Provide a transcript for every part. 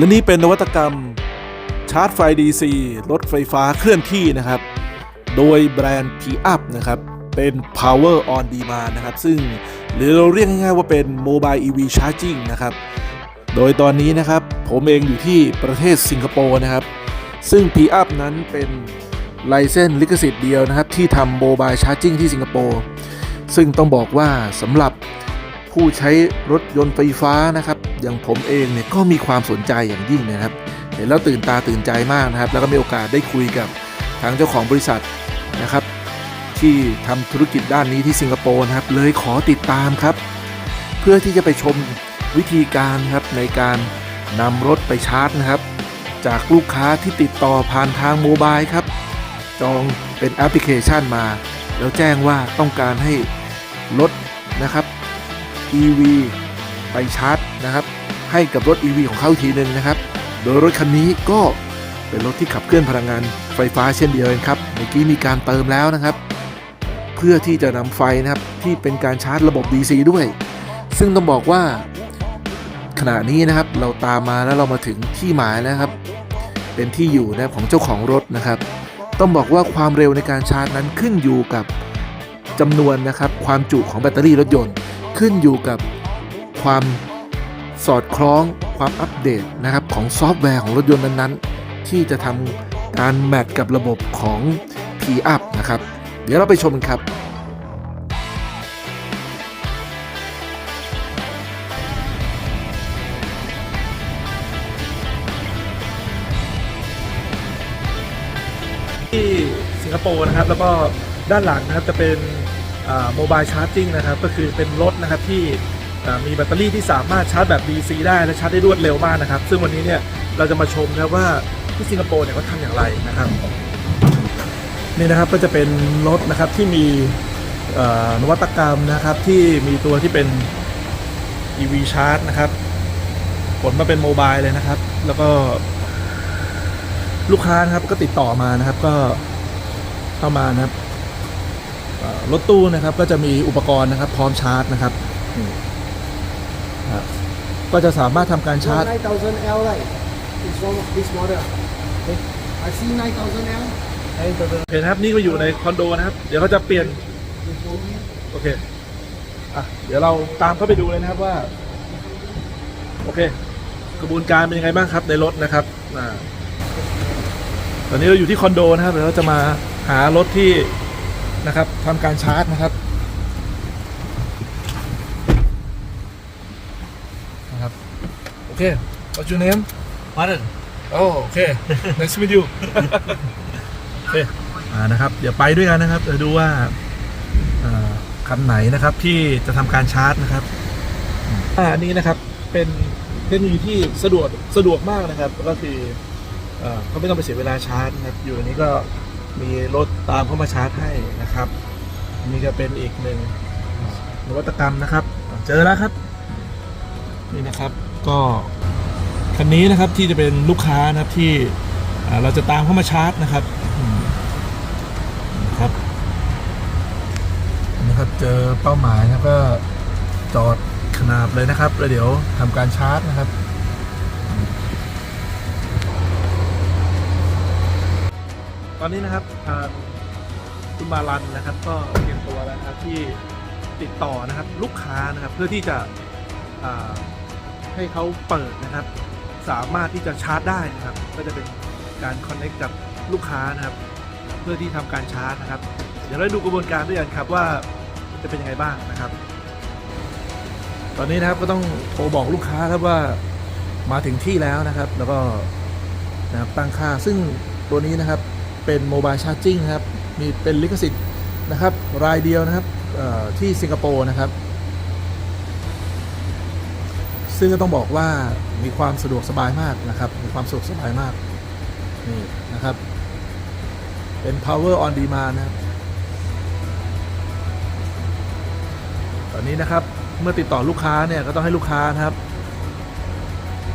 และนี่เป็นนวัตกรรมชาร์จไฟ DC รถไฟฟ้าเคลื่อนที่นะครับ โดยแบรนด์ P Up นะครับ เป็น Power on Demand นะครับ ซึ่งหรือเราเรียกง่ายๆว่าเป็น Mobile EV Charging นะครับ โดยตอนนี้นะครับ ผมเองอยู่ที่ประเทศสิงคโปร์นะครับ ซึ่ง P Up นั้นเป็นไลเซนลิขสิทธิ์เดียวนะครับ ที่ทำโมบายชาร์จิ่งที่สิงคโปร์ซึ่งต้องบอกว่าสำหรับผู้ใช้รถยนต์ไฟฟ้านะครับ อย่างผมเองเนี่ยก็มีความสนใจอย่างยิ่งนะครับเห็นแล้วตื่นตาตื่นใจมากนะครับ แล้วก็มีโอกาสได้คุยกับทางเจ้าของบริษัทนะครับ ที่ทำธุรกิจด้านนี้ที่สิงคโปร์นะครับ เลยขอติดตามครับ เพื่อที่จะไปชมวิธีการครับในการนำรถไปชาร์จนะครับ จากลูกค้าที่ติดต่อผ่านทางโมบายครับ จองเป็นแอปพลิเคชันมา แล้วแจ้งว่าต้องการให้รถนะครับ EV ไปชาร์จนะครับ ให้กับรถ EV ของเขาทีหนึ่งนะครับ โดยรถคันนี้ก็เป็นรถที่ขับเคลื่อนพลังงานไฟฟ้าเช่นเดียวกันครับเมื่อกี้มีการเติมแล้วนะครับ เพื่อที่จะนำไฟนะครับที่เป็นการชาร์จระบบ DC ด้วย ซึ่งต้องบอกว่าขณะนี้นะครับเราตามมาแล้วเรามาถึงที่หมายแล้วครับ เป็นที่อยู่นะครับของเจ้าของรถนะครับ ต้องบอกว่าความเร็วในการชาร์จนั้นขึ้นอยู่กับจำนวนนะครับ ความจุของแบตเตอรี่รถยนต์ ขึ้นอยู่กับ ความสอดคล้องความอัปเดตนะครับของซอฟต์แวร์ของรถยนต์นั้นๆ ที่จะทำการแมทกับระบบของ P Up นะครับ เดี๋ยวเราไปชมกันครับที่สิงคโปร์นะครับ แล้วก็ด้านหลังนะครับจะเป็นโมบายชาร์จิ่งนะครับ ก็คือเป็นรถนะครับที่ มีแบตเตอรี่ที่สามารถชาร์จแบบ DC ได้และชาร์จได้รวดเร็วมากนะครับ ซึ่งวันนี้เนี่ยเราจะมาชมนะว่าที่สิงคโปร์เนี่ยเขาทำอย่างไรนะครับนี่นะครับก็จะเป็นรถนะครับที่มีนวัตกรรมนะครับที่มีตัวที่เป็น EV Charge นะครับผลมาเป็นโมบายเลยนะครับ แล้วก็ลูกค้านะครับก็ติดต่อมานะครับก็เข้ามานะครับรถตู้นะครับก็จะมีอุปกรณ์นะครับ พร้อมชาร์จนะครับ ก็จะสามารถทำการชาร์จ 9000L right is one of this model okay I see 9000L โอเคนะครับนี่ก็อยู่ในคอนโดนะครับ เดี๋ยวเขาจะเปลี่ยน โอเคอะเดี๋ยวเราตามเข้าไปดูเลยนะครับว่า โอเค กระบวนการเป็นยังไงบ้างครับในรถนะครับอ่าตอนนี้เราอยู่ที่คอนโดนะครับเดี๋ยวเราจะมาหารถที่นะครับทำการชาร์จนะครับนะครับ โอเค what's your name Pardon? โอ้โอเค nice to meet you โอเคอ่านะครับเดี๋ยวไปด้วยกันนะครับเดี๋ยวดูว่าอ่าคันไหนนะครับที่จะทำการชาร์จนะครับอ่าอันนี้นะครับเป็นเทคโนโลยีที่สะดวกสะดวกมากนะครับ ก็คือเอ่อเขาไม่ต้องไปเสียเวลาชาร์จนะครับ อยู่ในนี้ก็มีรถตามเข้ามาชาร์จให้นะครับอันนี่ก็เป็นอีกหนึ่งอ่านวัตกรรมนะครับ เจอแล้วครับ นี่นะครับ ก็คันนี้นะครับที่จะเป็นลูกค้านะครับที่เราจะตามเข้ามาชาร์จนะครับนะครับนะครับเจอเป้าหมายนะก็จอดขนาบเลยนะครับแล้วเดี๋ยวทำการชาร์จนะครับตอนนี้นะครับทางคุณมารันนะครับ ก็เตรียมตัวแล้วนะครับที่ติดต่อนะครับลูกค้านะครับเพื่อที่จะ ให้เขาเปิดนะครับ สามารถที่จะชาร์จได้นะครับ ก็จะเป็นการคอนเน c t กับลูกค้านะครับ เพื่อที่ทำการชาร์จนะครับ เดี๋ยวเราดูกระบวนการด้วยกันครับว่าจะเป็นยังไงบ้างนะครับ ตอนนี้นะครับก็ต้องโทรบอกลูกค้าครับว่ามาถึงที่แล้วนะครับ แล้วก็นะครับตั้งค่าซึ่งตัวนี้นะครับเป็นโมบายชาร์จิ่งครับ มีเป็นลิขสิทธิ์นะครับ รายเดียวนะครับที่สิงคโปร์นะครับ ซึ่งก็ต้องบอกว่ามีความสะดวกสบายมากนะครับ มีความสะดวกสบายมาก นี่นะครับ เป็น power on demand นะครับ ตอนนี้นะครับ เมื่อติดต่อลูกค้าเนี่ยก็ต้องให้ลูกค้านะครับ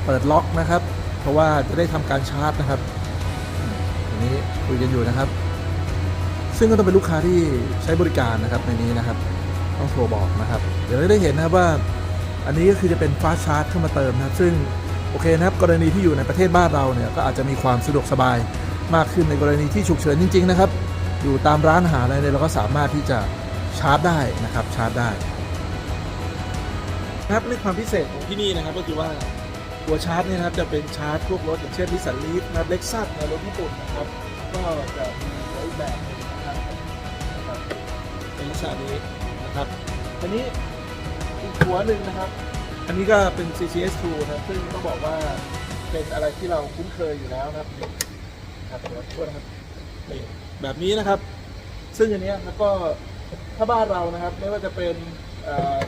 เปิดล็อกนะครับ เพราะว่าจะได้ทำการชาร์จนะครับอันนี้คุยกันอยู่นะครับ ซึ่งก็ต้องเป็นลูกค้าที่ใช้บริการนะครับในนี้นะครับ ต้องโทรบอกนะครับ เดี๋ยวเราได้เห็นนะครับว่า อันนี้ก็คือจะเป็นฟาสชาร์จเข้ามาเติมนะครับซึ่งโอเคนะครับกรณีที่อยู่ในประเทศบ้านเราเนี่ยก็อาจจะมีความสะดวกสบายมากขึ้นในกรณีที่ฉุกเฉินจริง ๆ นะครับ อยู่ตามร้านอาหารอะไรเนี่ยเราก็สามารถที่จะชาร์จได้นะครับชาร์จได้นะครับในความพิเศษของที่นี่นะครับก็คือว่าหัวชาร์จเนี่ยนะครับจะเป็นชาร์จพวกรถอย่างเช่นนิสสันลีฟนะครับเล็กซัสในรถญี่ปุ่นนะครับก็จะมีหัวอีกแบบนะครับนะครับเป็นลักษณะนี้นะครับอันนี้ อีกหัวหนึ่งนะครับ อันนี้ก็เป็น CCS2 นะครับซึ่งต้องบอกว่าเป็นอะไรที่เราคุ้นเคยอยู่แล้วนะครับครับขอโทษนะครับนี่แบบนี้นะครับ ซึ่งอันเนี้ยแล้วก็ถ้าบ้านเรานะครับ ไม่ว่าจะเป็นเอ่อ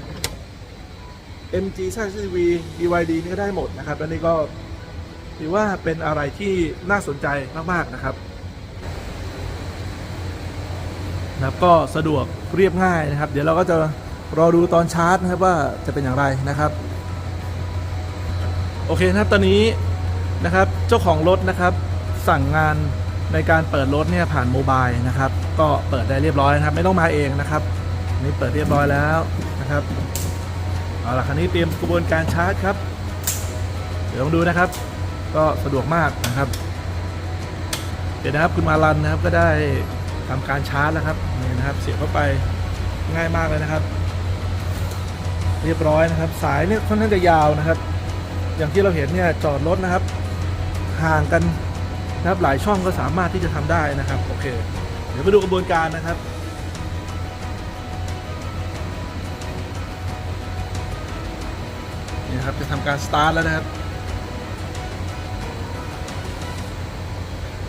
MG สร้าง CCTV BYD นี่ก็ได้หมดนะครับ และนี่ก็ถือว่าเป็นอะไรที่น่าสนใจมาก ๆ นะครับนะครับก็สะดวกเรียบง่ายนะครับ เดี๋ยวเราก็จะ รอดูตอนชาร์จนะครับว่าจะเป็นอย่างไรนะครับ โอเคนะครับตอนนี้นะครับเจ้าของรถนะครับ สั่งงานในการเปิดรถเนี่ยผ่านโมบายนะครับ ก็เปิดได้เรียบร้อยนะครับ ไม่ต้องมาเองนะครับนี่เปิดเรียบร้อยแล้วนะครับเอาล่ะคันนี้เตรียมกระบวนการชาร์จครับ เดี๋ยวลองดูนะครับ ก็สะดวกมากนะครับเดี๋ยวนะครับคุณมารันนะครับก็ได้ทำการชาร์จแล้วครับนี่นะครับ เสียบเข้าไปง่ายมากเลยนะครับ เรียบร้อยนะครับ สายเนี่ยค่อนข้างจะยาวนะครับ อย่างที่เราเห็นเนี่ยจอดรถนะครับ ห่างกันนะครับหลายช่องก็สามารถที่จะทำได้นะครับโอเค เดี๋ยวมาดูกระบวนการนะครับนี่ครับจะทำการสตาร์ทแล้วนะครับ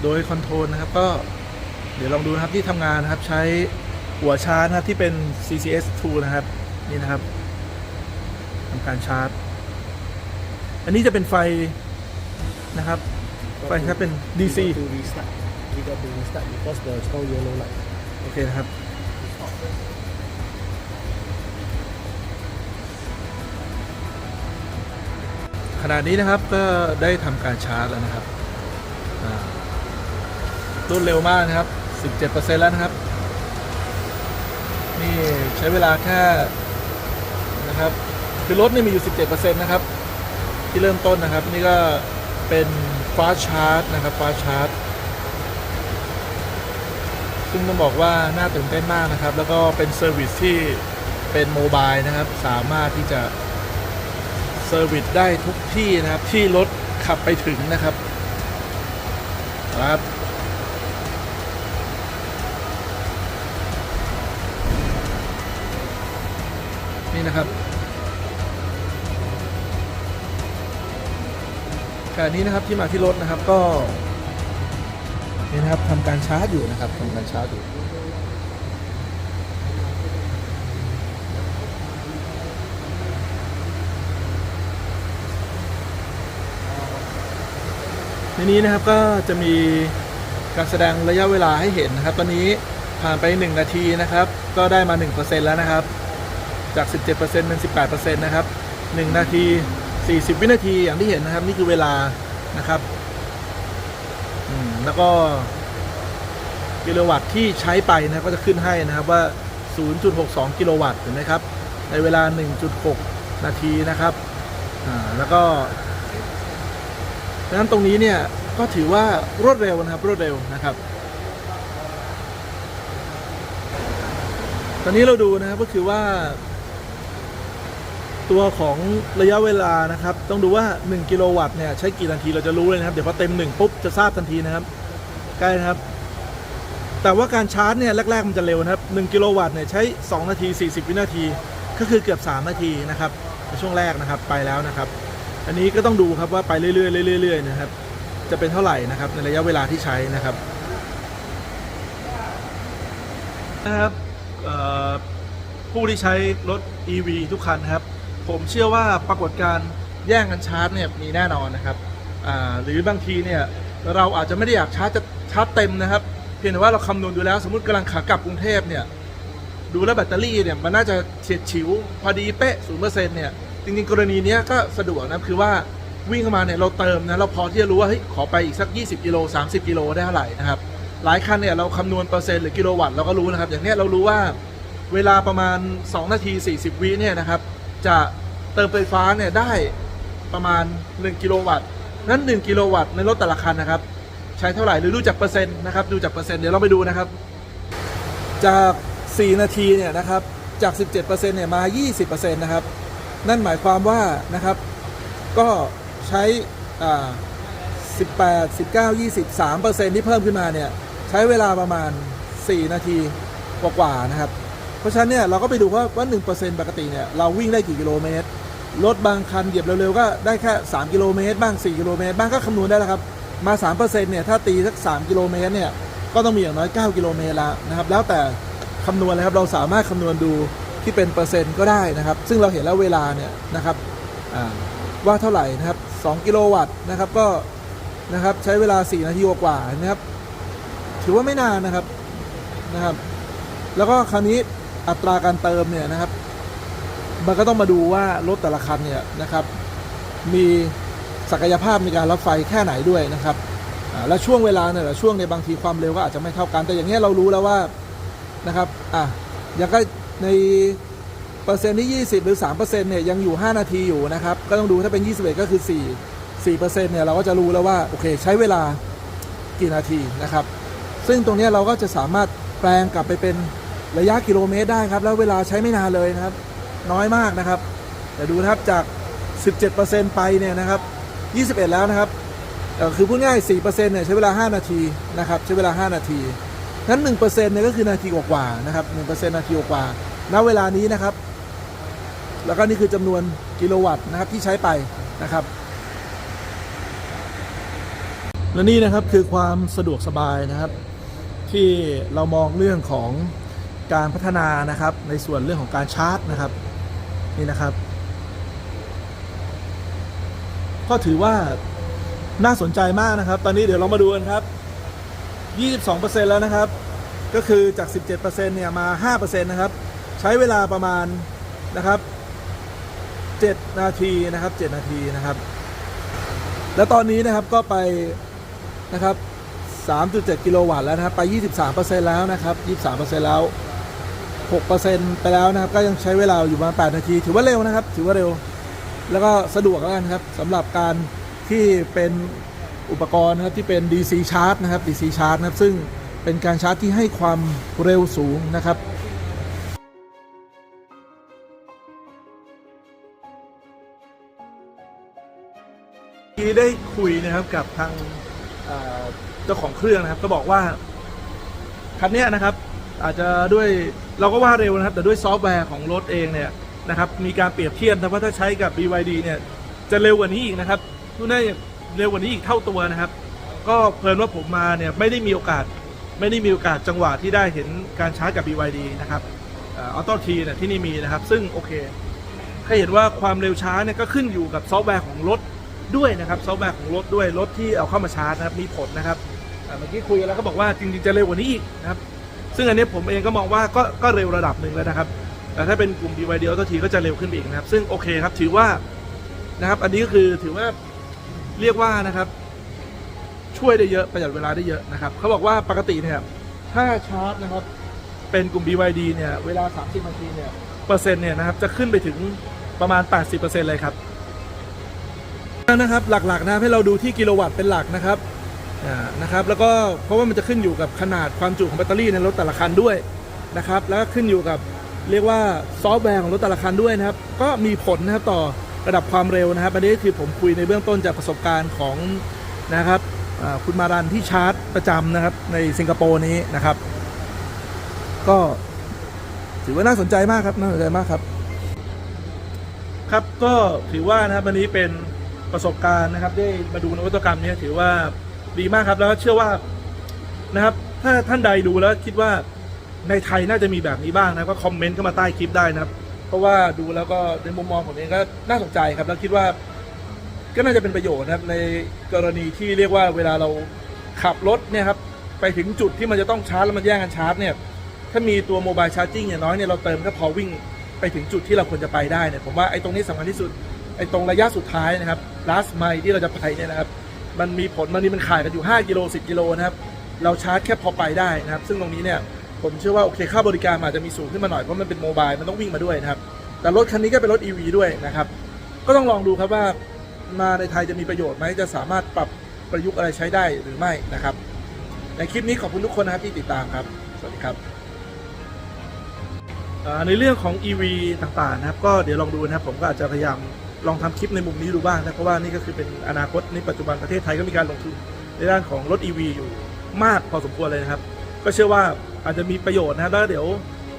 โดยคอนโทรลนะครับก็เดี๋ยวลองดูนะครับที่ทำงานนะครับใช้หัวชาร์จนะครับที่เป็น CCS 2 นะครับ นี่นะครับ การชาร์จ อันนี้จะเป็นไฟนะครับ ไฟครับเป็น DC We got to restart. We got to restart because there's no yellow light. โอเคนะครับ ขณะนี้นะครับก็ได้ทำการชาร์จแล้วนะครับอ่ารวดเร็วมากนะครับ 17%แล้วนะครับ นี่ใช้เวลาแค่นะครับ คือรถนี่มีอยู่ 17%นะครับ ที่เริ่มต้นนะครับ นี่ก็เป็นฟ้าชาร์จนะครับฟ้าชาร์จซึ่งต้องบอกว่าน่าตื่นเต้นมากนะครับ แล้วก็เป็นเซอร์วิสที่เป็นโมบายนะครับ สามารถที่จะเซอร์วิสได้ทุกที่นะครับ ที่รถขับไปถึงนะครับครับนี่นะครับ การนี้นะครับที่มาที่รถนะครับก็นี่นะครับทำการชาร์จอยู่นะครับทำการชาร์จอยู่ในนี้นะครับก็จะมีการแสดงระยะเวลาให้เห็นนะครับ ตอนนี้ผ่านไป 1 นาทีนะครับ ก็ได้มา 1%แล้วนะครับ จาก 17%เป็น 18%นะครับ 1 นาที 40 วินาทีอย่างที่เห็นนะครับ นี่คือเวลานะครับแล้วก็กิโลวัตต์ที่ใช้ไปนะก็จะขึ้นให้นะครับว่า 0.62 กิโลวัตต์เห็นไหมครับ ในเวลา 1.6 นาทีนะครับแล้วก็ดังนั้นตรงนี้เนี่ยก็ถือว่ารวดเร็วนะครับรวดเร็วนะครับ ตอนนี้เราดูนะครับก็คือว่า ตัวของระยะเวลานะครับ ต้องดูว่า 1 กิโลวัตต์เนี่ยใช้กี่นาทีเราจะรู้เลยนะครับ เดี๋ยวพอเต็ม1ปุ๊บจะทราบทันทีนะครับใกล้นะครับ แต่ว่าการชาร์จเนี่ยแรก ๆ มันจะเร็วนะครับ 1 กิโลวัตต์เนี่ยใช้ 2 นาที 40 วินาที ก็คือเกือบ 3 นาทีนะครับในช่วงแรกนะครับไปแล้วนะครับ อันนี้ก็ต้องดูครับว่าไปเรื่อยๆเรื่อยๆนะครับ จะเป็นเท่าไหร่นะครับในระยะเวลาที่ใช้นะครับนะครับผู้ที่ใช้รถ EV ทุกคันครับ ผมเชื่อว่าปรากฏการ์แย่งกันชาร์จเนี่ยมีแน่นอนนะครับหรือบางทีเนี่ยเราอาจจะไม่ได้อยากชาร์จจะชาร์จเต็มนะครับ เพียงแต่ว่าเราคำนวณดูแล้ว สมมติกำลังขากลับกรุงเทพเนี่ยดูแล้วแบตเตอรี่เนี่ยมันน่าจะเฉียดฉิว พอดีเป๊ะศูนย์เปอร์เซ็นต์เนี่ยจริงๆ กรณีเนี้ยก็สะดวกนะคือว่าวิ่งเข้ามาเนี่ยเราเติมนะเราพอที่จะรู้ว่าเฮ้ยขอไปอีกสัก 20 กิโล 30 กิโลได้เท่าไหร่นะครับหลายคันเนี่ยเราคำนวณเปอร์เซ็นต์หรือกิโลวัตต์เราก็รู้นะครับ อย่างเนี้ยเรารู้ว่าเวลาประมาณ 2 นาที 40 วิเนี่ยนะครับ จะเติมไฟฟ้าเนี่ยได้ประมาณ 1 กิโลวัตต์นั้น 1 กิโลวัตต์ในรถแต่ละคันนะครับ ใช้เท่าไหร่หรือดูจากเปอร์เซ็นต์นะครับดูจากเปอร์เซ็นต์เดี๋ยวเราไปดูนะครับ จาก 4 นาทีเนี่ยนะครับจาก 17%เนี่ยมา 20%นะครับ นั่นหมายความว่านะครับ ก็ใช้อ่า18 19 20 3%ที่เพิ่มขึ้นมาเนี่ย ใช้เวลาประมาณ 4 นาทีกว่าๆนะครับ เพราะฉะนั้นเนี่ยเราก็ไปดูว่าว่า1%ปกติเนี่ยเราวิ่งได้กี่กิโลเมตรรถบางคันเหยียบเร็วๆก็ได้แค่ 3 กิโลเมตรบ้าง 4 กิโลเมตรบ้างก็คำนวณได้แล้วครับ มา3%เนี่ยถ้าตีสัก 3 กิโลเมตรเนี่ยก็ต้องมีอย่างน้อย 9 กิโลเมตรล้วนะครับ แล้วแต่คำนวณเลยครับเราสามารถคำนวณดูที่เป็นเปอร์เซ็นต์ก็ได้นะครับ ซึ่งเราเห็นแล้วเวลาเนี่ยนะครับว่าเท่าไหร่นะครับ 2 กิโลวัตต์นะครับก็นะครับใช้เวลา 4 นาทีกว่านะครับ ถือว่าไม่นานนะครับนะครับ แล้วก็คราวนี้ อัตราการเติมเนี่ยนะครับ มันก็ต้องมาดูว่ารถแต่ละคันเนี่ยนะครับ มีศักยภาพในการรับไฟแค่ไหนด้วยนะครับและช่วงเวลาเนี่ยช่วงในบางทีความเร็วก็อาจจะไม่เท่ากัน แต่อย่างเงี้ยเรารู้แล้วว่านะครับอะอย่างก็ในเปอร์เซ็นต์ที่ 20 หรือ 3%เนี่ยยังอยู่ 5 นาทีอยู่นะครับ ก็ต้องดูถ้าเป็น 21 ก็คือ 4 4%เนี่ยเราก็จะรู้แล้วว่า โอเค ใช้เวลากี่นาทีนะครับ ซึ่งตรงนี้เราก็จะสามารถแปลงกลับไปเป็น ระยะกิโลเมตรได้ครับ แล้วเวลาใช้ไม่นานเลยนะครับ น้อยมากนะครับ แต่ดูนะครับจาก 17%ไปเนี่ยนะครับ 21 แล้วนะครับคือพูดง่าย 4%เนี่ยใช้เวลา 5 นาทีนะครับใช้เวลา 5 นาทีนั้น1%เนี่ยก็คือนาทีกว่าๆนะครับ1%นาทีกว่าณเวลานี้นะครับ แล้วก็นี่คือจำนวนกิโลวัตต์นะครับที่ใช้ไปนะครับ และนี่นะครับคือความสะดวกสบายนะครับ ที่เรามองเรื่องของ การพัฒนานะครับ ในส่วนเรื่องของการชาร์จนะครับนี่นะครับ ก็ถือว่าน่าสนใจมากนะครับ ตอนนี้เดี๋ยวเรามาดูกันครับ 22%แล้วนะครับ ก็คือจาก 17%เนี่ยมา 5%นะครับ ใช้เวลาประมาณนะครับ 7 นาทีนะครับ 7 นาทีนะครับ แล้วตอนนี้นะครับก็ไปนะครับ 3.7 กิโลวัตต์แล้วนะครับ ไป 23%แล้วนะครับ 23%แล้ว 6%ไปแล้วนะครับ ก็ยังใช้เวลาอยู่ประมาณ8นาที ถือว่าเร็วนะครับ ถือว่าเร็ว แล้วก็สะดวกแล้วกันครับสำหรับการที่เป็นอุปกรณ์นะครับที่เป็น DC charge นะครับ DC charge นะครับ ซึ่งเป็นการชาร์จที่ให้ความเร็วสูงนะครับที่ได้คุยนะครับกับทางเจ้าของเครื่องนะครับ ก็บอกว่าคันนี้นะครับ อาจจะด้วยเราก็ว่าเร็วนะครับ แต่ด้วยซอฟต์แวร์ของรถเองเนี่ยนะครับมีการเปรียบเทียบนะว่าถ้าใช้กับ BYD เนี่ยจะเร็วกว่านี้อีกนะครับทุกน่าจะเร็วกว่านี้อีกเท่าตัวนะครับ ก็เพลินว่าผมมาเนี่ยไม่ได้มีโอกาสไม่ได้มีโอกาสจังหวะที่ได้เห็นการชาร์จกับ BYD นะครับออโต้ทีเนี่ยที่นี่มีนะครับ ซึ่งโอเคให้เห็นว่าความเร็วช้าเนี่ยก็ขึ้นอยู่กับซอฟต์แวร์ของรถด้วยนะครับซอฟต์แวร์ของรถด้วยรถที่เอาเข้ามาชาร์จนะครับมีผลนะครับเมื่อกี้คุยแล้วก็บอกว่าจริงๆจะเร็วกว่านี้อีกนะครับ ซึ่งอันนี้ผมเองก็มองว่าก็ก็เร็วระดับหนึ่งแล้วนะครับ แต่ถ้าเป็นกลุ่ม BYD Auto T ก็จะเร็วขึ้นไปอีกนะครับ ซึ่งโอเคครับถือว่านะครับอันนี้ก็คือถือว่าเรียกว่านะครับ ช่วยได้เยอะประหยัดเวลาได้เยอะนะครับเขาบอกว่าปกติเนี่ยถ้าชาร์จนะครับเป็นกลุ่ม BYD เนี่ยเวลา 30นาทีเนี่ยเปอร์เซ็นต์เนี่ยนะครับจะขึ้นไปถึงประมาณ 80%เลยครับนะครับหลักๆนะให้เราดูที่กิโลวัตต์เป็นหลักนะครับ นะครับแล้วก็เพราะว่ามันจะขึ้นอยู่กับขนาดความจุของแบตเตอรี่ในรถแต่ละคันด้วยนะครับแล้วก็ขึ้นอยู่กับเรียกว่าซอฟต์แวร์ของรถแต่ละคันด้วยนะครับ ก็มีผลนะครับต่อระดับความเร็วนะครับอันนี้คือผมคุยในเบื้องต้นจากประสบการณ์ของนะครับคุณมารันที่ชาร์จประจำนะครับในสิงคโปร์นี้นะครับ ก็ถือว่าน่าสนใจมากครับน่าสนใจมากครับ ครับก็ถือว่านะครับวันนี้เป็นประสบการณ์นะครับ ได้มาดูนวัตกรรมนี้ถือว่า ดีมากครับ แล้วเชื่อว่านะครับ ถ้าท่านใดดูแล้วคิดว่าในไทยน่าจะมีแบบนี้บ้างนะก็คอมเมนต์เข้ามาใต้คลิปได้นะครับ เพราะว่าดูแล้วก็ในมุมมองผมเองก็น่าสนใจครับ แล้วคิดว่าก็น่าจะเป็นประโยชน์นะครับ ในกรณีที่เรียกว่าเวลาเราขับรถเนี่ยครับไปถึงจุดที่มันจะต้องชาร์จแล้วมันแย่งกันชาร์จเนี่ยถ้ามีตัวโมบายชาร์จิ่งอย่างน้อยเนี่ยเราเติมก็พอวิ่งไปถึงจุดที่เราควรจะไปได้เนี่ยผมว่าไอ้ตรงนี้สำคัญที่สุดไอ้ตรงระยะสุดท้ายนะครับ last mile ที่เราจะไปเนี่ยนะครับ มันมีผลมันนี่มันขายกันอยู่ 5 กิโล 10 กิโลนะครับ เราชาร์จแค่พอไปได้นะครับ ซึ่งตรงนี้เนี่ยผมเชื่อว่าโอเคค่าบริการอาจจะมีสูงขึ้นมาหน่อยเพราะมันเป็นโมบายมันต้องวิ่งมาด้วยนะครับ แต่รถคันนี้ก็เป็นรถ EV ด้วยนะครับ ก็ต้องลองดูครับว่ามาในไทยจะมีประโยชน์ไหมจะสามารถปรับประยุกต์อะไรใช้ได้หรือไม่นะครับ ในคลิปนี้ขอบคุณทุกคนนะครับที่ติดตามครับ สวัสดีครับในเรื่องของ EV ต่างๆนะครับ ก็เดี๋ยวลองดูนะครับผมก็อาจจะพยายาม ลองทำคลิปในมุมนี้ดูบ้างนะเพราะว่านี่ก็คือเป็นอนาคตในปัจจุบันประเทศไทยก็มีการลงทุนในด้านของรถ EV อยู่มากพอสมควรเลยนะครับ ก็เชื่อว่าอาจจะมีประโยชน์นะครับแล้วเดี๋ยว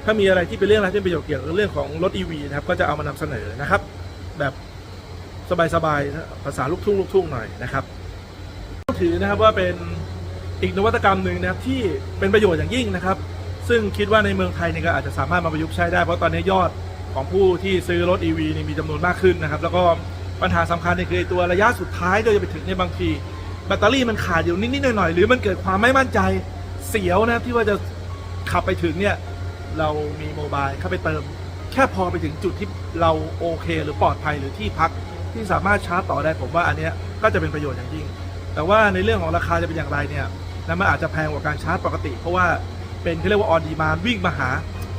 ถ้ามีอะไรที่เป็นเรื่องอะไรที่เป็นประโยชน์เกี่ยวกับเรื่องของรถ EV นะครับก็จะเอามานำเสนอนะครับ แบบสบายๆภาษาลูกทุ่งลูกทุ่งหน่อยนะครับต้องถือนะครับว่าเป็นอีกนวัตกรรมหนึ่งนะครับที่เป็นประโยชน์อย่างยิ่งนะครับ ซึ่งคิดว่าในเมืองไทยเนี่ยก็อาจจะสามารถมาประยุกต์ใช้ได้เพราะตอนนี้ยอด ของผู้ที่ซื้อรถ EV นี่มีจำนวนมากขึ้นนะครับ แล้วก็ปัญหาสำคัญเนี่ยคือตัวระยะสุดท้ายก็จะไปถึงในยบางทีแบตเตอรี่มันขาดอยู่นิดๆหน่อยๆหรือมันเกิดความไม่มั่นใจเสียวนะที่ว่าจะขับไปถึงเนี่ยเรามีโมบายเข้าไปเติม แค่พอไปถึงจุดที่เราโอเค หรือปลอดภัยหรือที่พักที่สามารถชาร์จต่อได้ผมว่าอันเนี้ยก็จะเป็นประโยชน์อย่างยิ่ง แต่ว่าในเรื่องของราคาจะเป็นอย่างไรเนี่ยนั้นมันอาจจะแพงกว่าการชาร์จปกติ เพราะว่าเป็นที่เรียกว่าออนดีมานวิ่งมาหา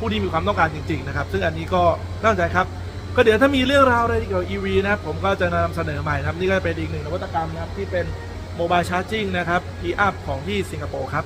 ผู้ที่มีความต้องการจริง ๆ นะครับ ซึ่งอันนี้ก็น่าสนใจครับ ก็เดี๋ยวถ้ามีเรื่องราวอะไรเกี่ยวกับ EV นะครับผมก็จะนำเสนอใหม่นะครับ นี่ก็เป็นอีกหนึ่งนวัตกรรมนะครับที่เป็นโมบายชาร์จิ่งนะครับ e up ของที่สิงคโปร์ครับ